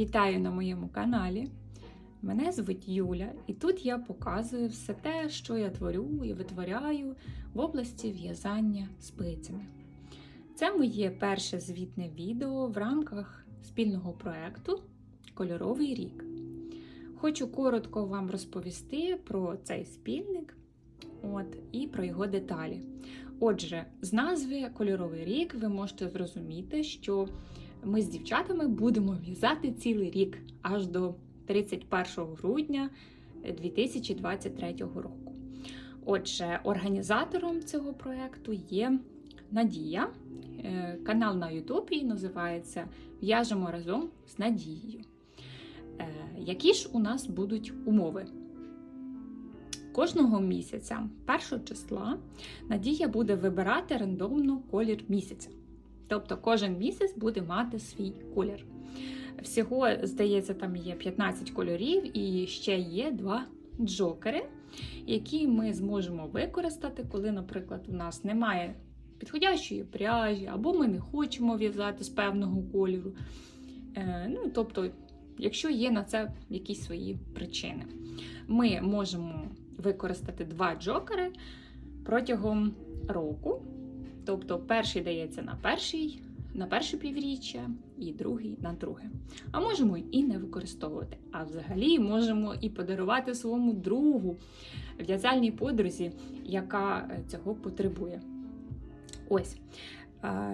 Вітаю на моєму каналі. Мене звуть Юля, і тут я показую все те, що я творю і витворяю в області в'язання спицями. Це моє перше звітне відео в рамках спільного проєкту Кольоровий рік. Хочу коротко вам розповісти про цей спільник от, і про його деталі. Отже, з назви Кольоровий рік ви можете зрозуміти, що ми з дівчатами будемо в'язати цілий рік аж до 31 грудня 2023 року. Отже, організатором цього проєкту є Надія. Е, Канал на Ютубі називається В'яжемо разом з Надією. Е, Які ж у нас будуть умови? Кожного місяця, першого числа, Надія буде вибирати рандомно колір місяця. Тобто кожен місяць буде мати свій колір. Всього, здається, там є 15 кольорів і ще є два джокери, які ми зможемо використати, коли, наприклад, у нас немає підходящої пряжі, або ми не хочемо в'язати з певного кольору. Е, ну, тобто, якщо є на це якісь свої причини, ми можемо використати два джокери протягом року. Тобто перший дається на перший, на перше півріччя і другий на друге. А можемо і не використовувати. А взагалі можемо і подарувати своєму другу в'язальній подрузі, яка цього потребує. Ось.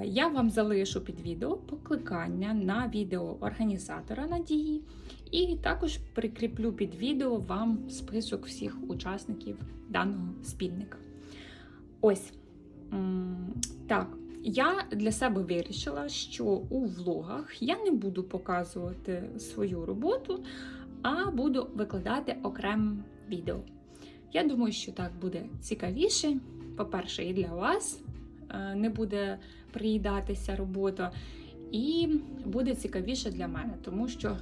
Я вам залишу під відео покликання на відео організатора Надії, і також прикріплю під відео вам список всіх учасників даного спільника. Ось. Так, я для себе вирішила, що у влогах я не буду показувати свою роботу, а буду викладати окреме відео. Я думаю, що так буде цікавіше. По-перше, і для вас не буде приїдатися робота, і буде цікавіше для мене, тому що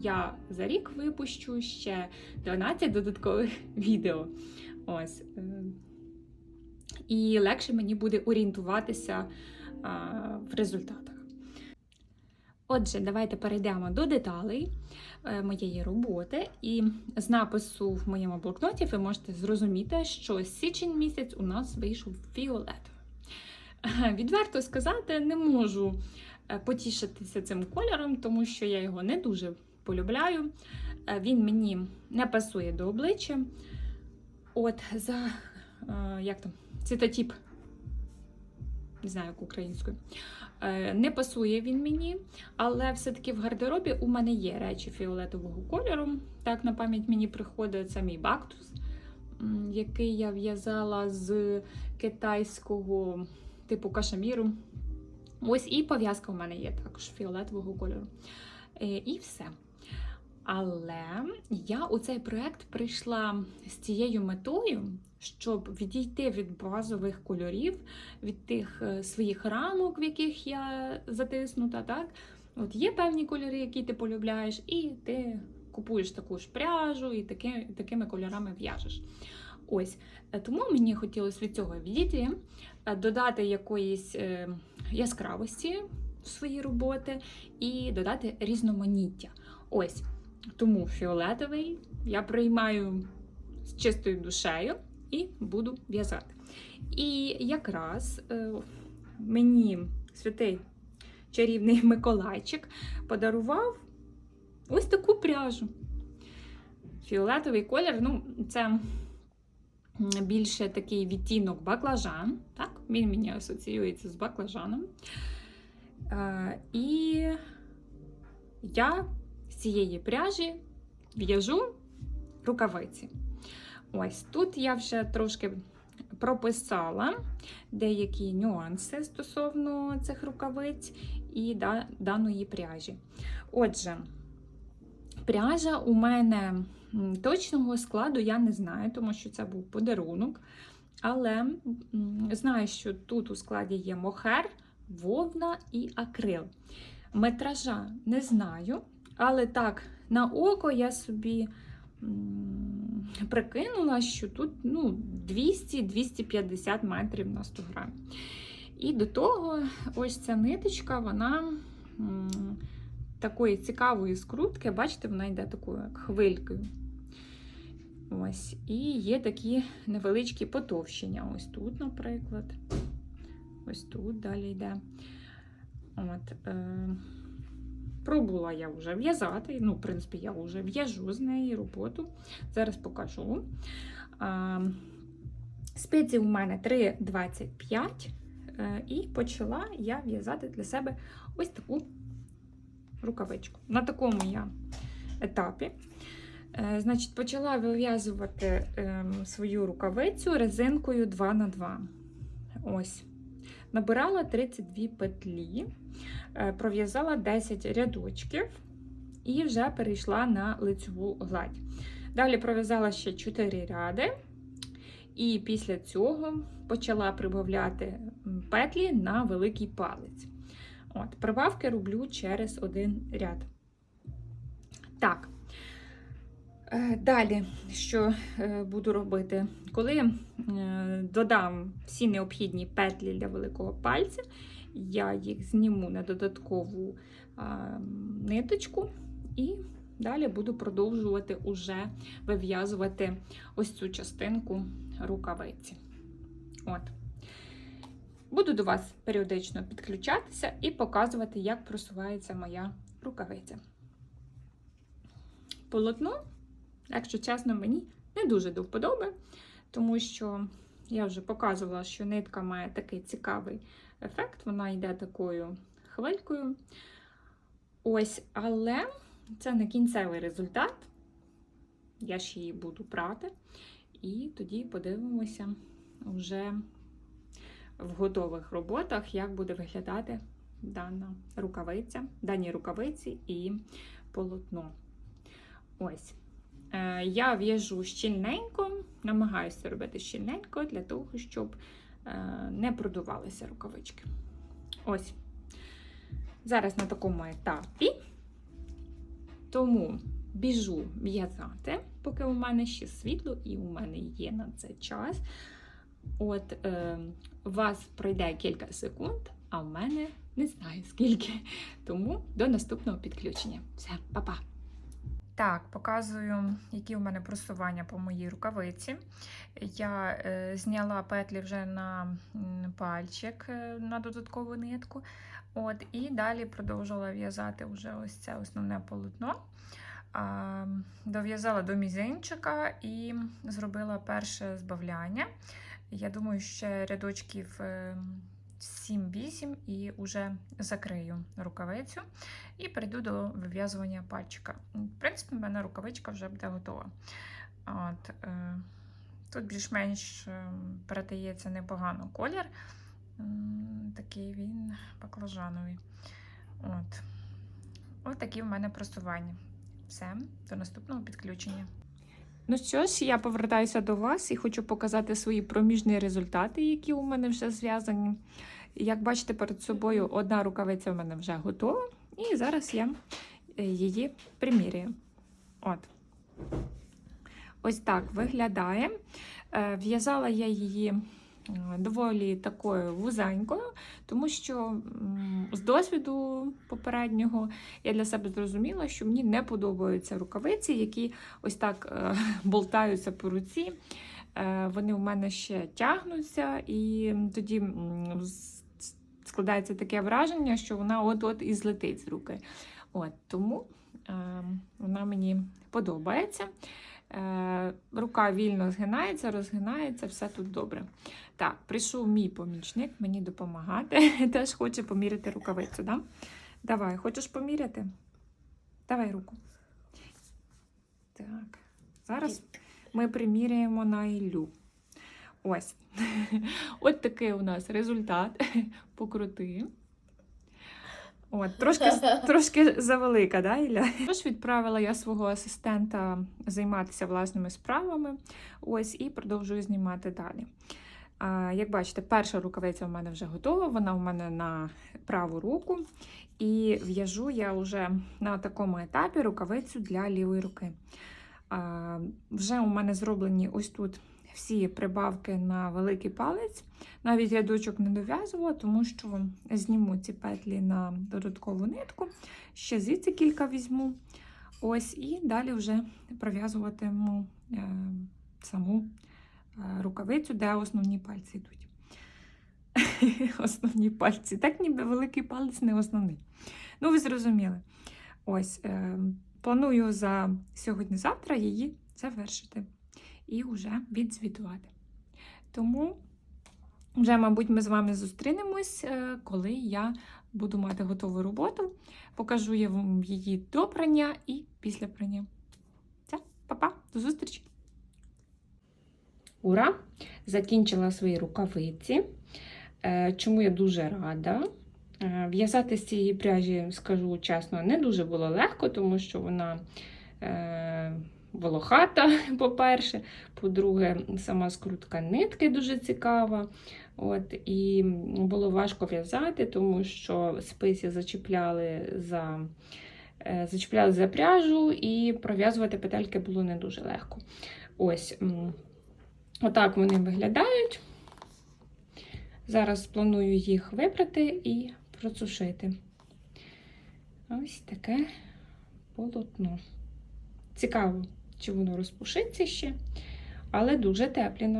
я за рік випущу ще 12 додаткових відео. Ось. І легше мені буде орієнтуватися в результатах. Отже, давайте перейдемо до деталей е, моєї роботи. І з напису в моєму блокноті ви можете зрозуміти, що січень місяць у нас вийшов фіолетовий. Відверто сказати, не можу е, потішитися цим кольором, тому що я його не дуже полюбляю. Е, Він мені не пасує до обличчя. От, за як там, цитотіп, не знаю, як українською. Не пасує він мені, але все-таки в гардеробі у мене є речі фіолетового кольору. Так, на пам'ять мені приходить це мій бактус, який я в'язала з китайського типу кашеміру. Ось і пов'язка у мене є також фіолетового кольору. І все. Але я у цей проєкт прийшла з цією метою, щоб відійти від базових кольорів, від тих своїх рамок, в яких я затиснута. так? От Є певні кольори, які ти полюбляєш, і ти купуєш таку ж пряжу і таки, такими кольорами в'яжеш. Ось, Тому мені хотілося від цього відійти, додати якоїсь е, яскравості в свої роботи і додати різноманіття. Ось. Тому фіолетовий я приймаю з чистою душею і буду в'язати. І якраз е, мені святий чарівний Миколайчик подарував ось таку пряжу. Фіолетовий колір, ну, це більше такий відтінок баклажан. Так? Він мені асоціюється з баклажаном. Е, і я цієї пряжі в'яжу рукавиці. Ось тут я вже трошки прописала деякі нюанси стосовно цих рукавиць і даної пряжі. Отже, пряжа у мене точного складу я не знаю, тому що це був подарунок. Але знаю, що тут у складі є мохер, вовна і акрил. Метража не знаю, але так, на око я собі прикинула, що тут ну, 200-250 метрів на 100 грамів. І до того, ось ця ниточка, вона такої цікавої скрутки, бачите, вона йде такою як хвилькою. Ось, і є такі невеличкі потовщення. Ось тут, наприклад. Ось тут далі йде. От, е, пробувала я вже в'язати. Ну, в принципі, я вже в'яжу з неї роботу. Зараз покажу. Спиці у мене 3,25. Е, і почала я в'язати для себе ось таку рукавичку. На такому я етапі. Е, Значить, почала вив'язувати ем, свою рукавицю резинкою 2х2. Ось. Набирала 32 петлі, пров'язала 10 рядочків і вже перейшла на лицьову гладь. Далі пров'язала ще 4 ряди, і після цього почала прибавляти петлі на великий палець. От, Прибавки роблю через один ряд. Так. Е, Далі, що е, буду робити? Коли е, додам всі необхідні петлі для великого пальця, я їх зніму на додаткову ниточку і далі буду продовжувати уже вив'язувати ось цю частинку рукавиці. От. Буду до вас періодично підключатися і показувати, як просувається моя рукавиця. Полотно, якщо чесно, мені не дуже до вподоби, тому що я вже показувала, що нитка має такий цікавий ефект, вона йде такою хвилькою. Ось, але це не кінцевий результат. Я ж її буду прати, і тоді подивимося вже в готових роботах, як буде виглядати дана рукавиця, дані рукавиці і полотно. Ось. Е, Я в'яжу щільненько, намагаюся робити щільненько для того, щоб е, не продувалися рукавички. Ось. Зараз на такому етапі, тому біжу в'язати, поки у мене ще світло, і у мене є на це час. От е, у вас пройде кілька секунд, а в мене не знаю скільки. Тому до наступного підключення. Все, па-па! Так, показую, які у мене просування по моїй рукавиці. Я е, зняла петлі вже на пальчик е, на додаткову нитку. От, і далі продовжила в'язати вже ось це основне полотно. Дов'язала до мізинчика і зробила перше збавляння. Я думаю, ще рядочків е, 7-8 і вже закрию рукавицю і перейду до вив'язування пальчика. В принципі, в мене рукавичка вже буде готова. От, е, тут більш-менш е, передається непогано колір. Такий він баклажановий. От. От такі в мене просування. Все, до наступного підключення. Ну що ж, я повертаюся до вас і хочу показати свої проміжні результати, які у мене вже зв'язані. Як бачите, перед собою одна рукавиця в мене вже готова, і зараз я е, її примірюю. От. Ось так виглядає. Е, В'язала я її доволі такою вузенькою, тому що з досвіду попереднього я для себе зрозуміла, що мені не подобаються рукавиці, які ось так е, болтаються по руці. Е, Вони у мене ще тягнуться, і тоді складається таке враження, що вона от-от і злетить з руки. От, тому е, вона мені подобається. Е, рука вільно згинається, розгинається, все тут добре. Так, прийшов мій помічник мені допомагати. Теж хоче поміряти рукавицю. Да? Давай, хочеш поміряти? Давай руку. Так, зараз ми приміряємо на Іллю. Ось. От такий у нас результат. Покрути. От, трошки, трошки завелика, да, Ілля? Тож відправила я свого асистента займатися власними справами. Ось, і продовжую знімати далі. А, як бачите, перша рукавиця у мене вже готова, вона у мене на праву руку. І в'яжу я вже на такому етапі рукавицю для лівої руки. А, вже у мене зроблені ось тут всі прибавки на великий палець. Навіть рядочок не дов'язувала, тому що зніму ці петлі на додаткову нитку. Ще звідси кілька візьму. Ось, і далі вже пров'язуватиму е, саму е, рукавицю, де основні пальці йдуть. основні пальці. Так ніби великий палець не основний. Ну, ви зрозуміли. Ось, е, планую за сьогодні-завтра її завершити і вже відзвітувати. Тому вже, мабуть, ми з вами зустрінемось, е, коли я буду мати готову роботу. Покажу я вам її до прання і після прання. Все, па-па, до зустрічі! Ура! Закінчила свої рукавиці. Е, Чому я дуже рада. Е, В'язати з цієї пряжі, скажу чесно, не дуже було легко, тому що вона волохата, по-перше. По-друге, сама скрутка нитки дуже цікава. От, І було важко в'язати, тому що спиці зачіпляли за, е, зачіпляли за пряжу, і пров'язувати петельки було не дуже легко. Ось, отак вони виглядають. Зараз планую їх випрати і процушити. Ось таке полотно. Цікаво, чи воно розпушиться ще, але дуже теплі,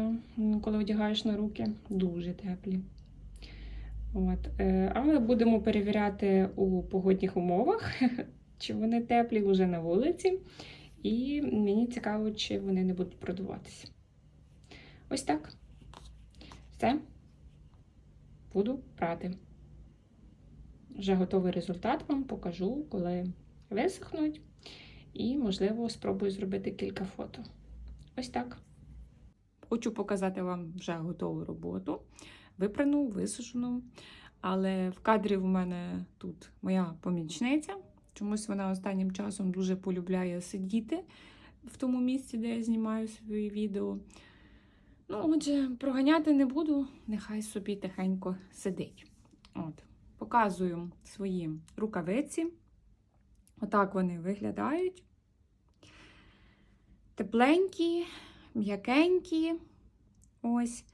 коли одягаєш на руки, дуже теплі. От. е, Але будемо перевіряти у погодних умовах, чи вони теплі вже на вулиці. І мені цікаво, чи вони не будуть продуватися. Ось так. Все. Буду прати. Вже готовий результат вам покажу, коли висохнуть. І, можливо, спробую зробити кілька фото. Ось так. Хочу показати вам вже готову роботу. Випрану, висушену. Але в кадрі в мене тут моя помічниця. Чомусь вона останнім часом дуже полюбляє сидіти в тому місці, де я знімаю свої відео. Ну, отже, проганяти не буду, нехай собі тихенько сидить. От, Показую свої рукавиці. Отак вони виглядають. Тепленькі, м'якенькі. Ось.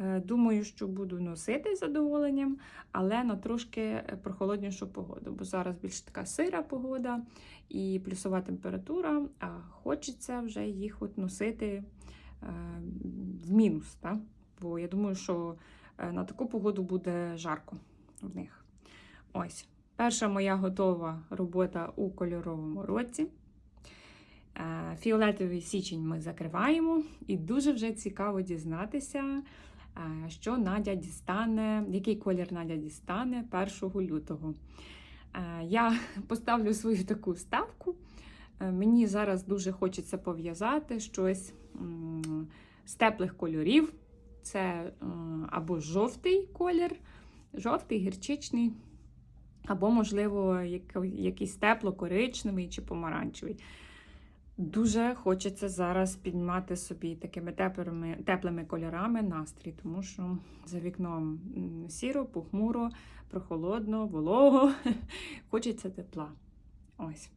Е, Думаю, що буду носити з задоволенням, але на трошки прохолоднішу погоду, бо зараз більш така сира погода і плюсова температура, а хочеться вже їх от носити е, в мінус. Так? Бо я думаю, що е, на таку погоду буде жарко в них. Ось. Перша моя готова робота у кольоровому році. Е, Фіолетовий січень ми закриваємо, і дуже вже цікаво дізнатися, е, що Надя дістане, який колір Надя дістане 1 лютого. Е, Я поставлю свою таку ставку. Мені зараз дуже хочеться пов'язати щось з теплих кольорів. Це або жовтий колір, жовтий, гірчичний, або, можливо, якийсь тепло-коричневий чи помаранчевий. Дуже хочеться зараз піднімати собі такими теплими, теплими кольорами настрій, тому що за вікном сіро, похмуро, прохолодно, волого. Хочеться тепла. Ось.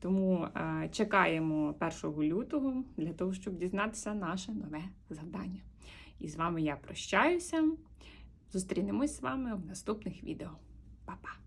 Тому е, чекаємо 1 лютого для того, щоб дізнатися наше нове завдання. І з вами я прощаюся. Зустрінемось з вами в наступних відео. Па-па!